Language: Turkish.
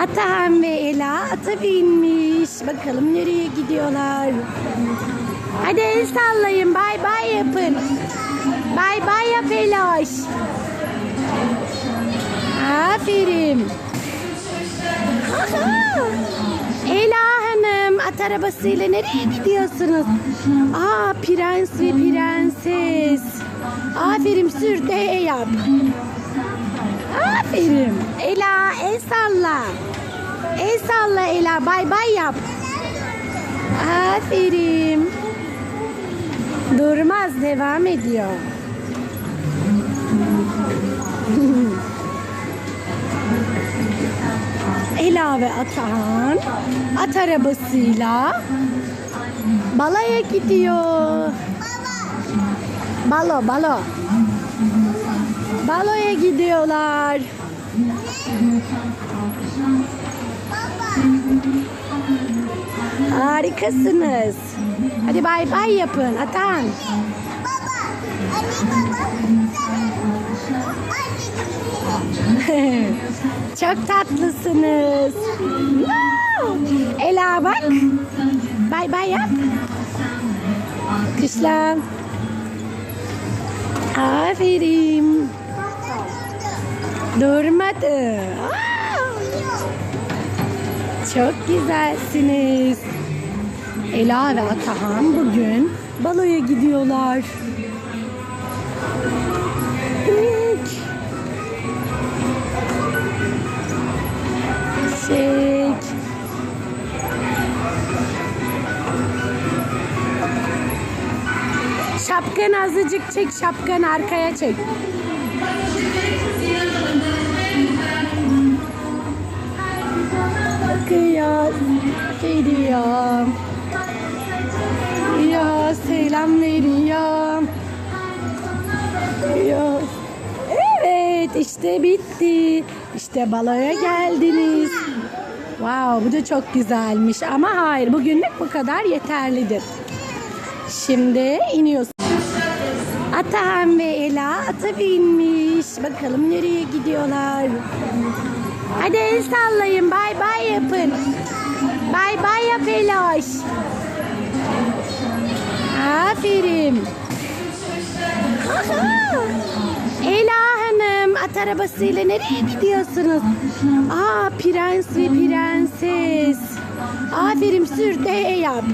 Atahan ve Ela ata binmiş. Bakalım nereye gidiyorlar. Hadi el sallayın. Bay bay yapın. Bay bay yap Eloş. Aferin. Ela Hanım at arabasıyla nereye gidiyorsunuz? Aa prens ve prenses. Aferin sür de yap. Aferin. Ela el salla. El salla Ela bay bay yap. Aferin. Durmaz devam ediyor. Ela ve Atahan at arabasıyla balaya gidiyor. Balo balo. Baloya gidiyorlar. Harikasınız. Hadi bay bay yapın Atan. Baba, baba, Çok tatlısınız. Ela bak. Bay bay yap. Kışla. Aferin. Durmadı. Çok güzelsiniz. Ela ve Atahan bugün baloya gidiyorlar. Minik. Çek. Azıcık çek, şapkanı arkaya çek. Bakıyor, geliyor. Ya selam veriyor. Ya. Evet işte bitti. İşte baloya geldiniz. Wow bu da çok güzelmiş ama hayır bugünlük bu kadar yeterlidir. Şimdi iniyoruz. Atahan ve Ela ata binmiş. Bakalım nereye gidiyorlar. Hadi el sallayın. Bay bay yapın. Bay bay yap Eloş. Aferin. Ela Hanım at arabasıyla nereye gidiyorsunuz? Aa prens ve prenses. Aferin sür de yap.